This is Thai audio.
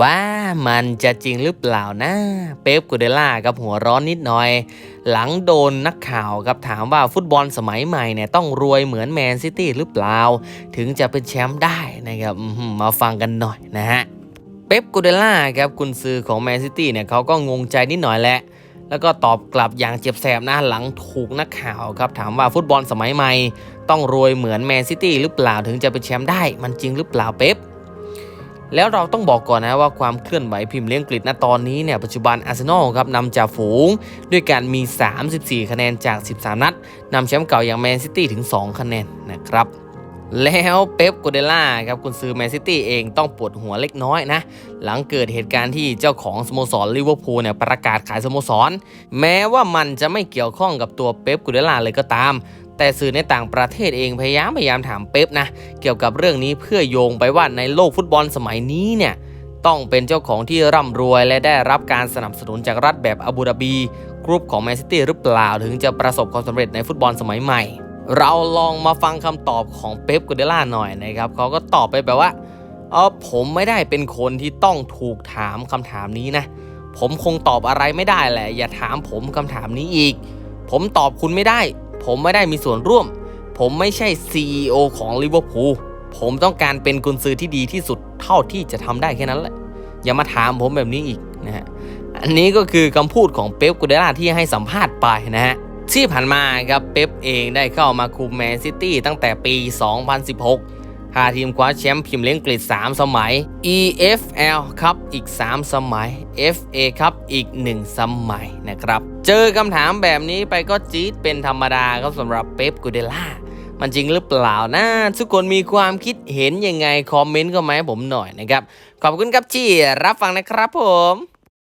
ว่ามันจะจริงหรือเปล่านะ เป๊ปกูเดล่ากับหัวร้อนนิดหน่อย หลังโดนนักข่าวครับถามว่าฟุตบอลสมัยใหม่เนี่ยต้องรวยเหมือนแมนซิตี้หรือเปล่า ถึงจะเป็นแชมป์ได้นะครับมาฟังกันหน่อยนะฮะ เป๊ปกูเดล่าครับกุนซือของแมนซิตี้เนี่ยเขาก็งงใจนิดหน่อยแหละแล้วก็ตอบกลับอย่างเจ็บแสบนะหลังถูกนักข่าวครับถามว่าฟุตบอลสมัยใหม่ ต้องรวยเหมือนแมนซิตี้หรือเปล่าถึงจะเป็นแชมป์ได้ มันจริงหรือเปล่าเป๊ป แล้วเราต้องบอกก่อนนะว่าความเคลื่อนไหวพิมพ์เลี้ยงกฤษณตอนนี้เนี่ยปัจจุบันอาร์เซนอลครับนำจากฝูง ด้วยการมี 34 คะแนนจาก 13 นัดนำแชมป์เก่าอย่างแมนซิตี้ถึง 2 คะแนนนะครับแล้วเป๊ปกูเดล่าครับกุนซือแมนซิตี้เองต้องปวดหัวเล็กน้อยนะ หลังเกิดเหตุการณ์ที่เจ้าของสโมสรลิเวอร์พูลเนี่ยประกาศขายสโมสร แม้ว่ามันจะไม่เกี่ยวข้องกับตัวเป๊ปกูเดล่าเลยก็ตาม แต่สื่อในต่างประเทศเองพยายามพยายามถามเป๊ปนะ เกี่ยวกับเรื่องนี้เพื่อโยงไปว่าในโลกฟุตบอลสมัยนี้เนี่ยต้องเป็นเจ้าของที่ร่ำรวยและได้รับการสนับสนุนจากรัฐแบบอาบูดาบีกรุ๊ปของแมนซิตี้หรือเปล่าถึงจะประสบความสำเร็จในฟุตบอลสมัยใหม่ เราลองมาฟังคำตอบของเป๊ปกูเดล่าหน่อยนะครับเขาก็ตอบไปแบบว่าเออผมไม่ได้เป็นคนที่ต้องถูกถามคำถามนี้นะ ผมคงตอบอะไรไม่ได้แหละ อย่าถามผมคำถามนี้อีก ผมตอบคุณไม่ได้ ผมไม่ได้มีส่วนร่วม ผมไม่ใช่ CEO ของลิเวอร์พูลผมต้องการเป็นกุนซือที่ดีที่สุดเท่าที่จะทำได้แค่นั้นแหละ อย่ามาถามผมแบบนี้อีกนะฮะอันนี้ก็คือคำพูดของเป๊ปกูเดล่าที่ให้สัมภาษณ์ไปนะฮะที่ผ่านมาครับเป๊ปเองได้เข้ามาคุมแมนซิตี้ตั้งแต่ปี 2016 พาทีมคว้าแชมป์พรีเมียร์ลีกอังกฤษ3สมัย EFL ครับอีก 3 สมัย FA ครับอีก 1 สมัยนะครับ เจอคำถามแบบนี้ไปก็จี๊ดเป็นธรรมดาครับสำหรับเป๊ปกูเดล่ามันจริงหรือเปล่านะ ทุกคนมีความคิดเห็นยังไง คอมเมนต์ก็มาให้ผมหน่อยนะครับ ขอบคุณครับที่รับฟังนะครับผม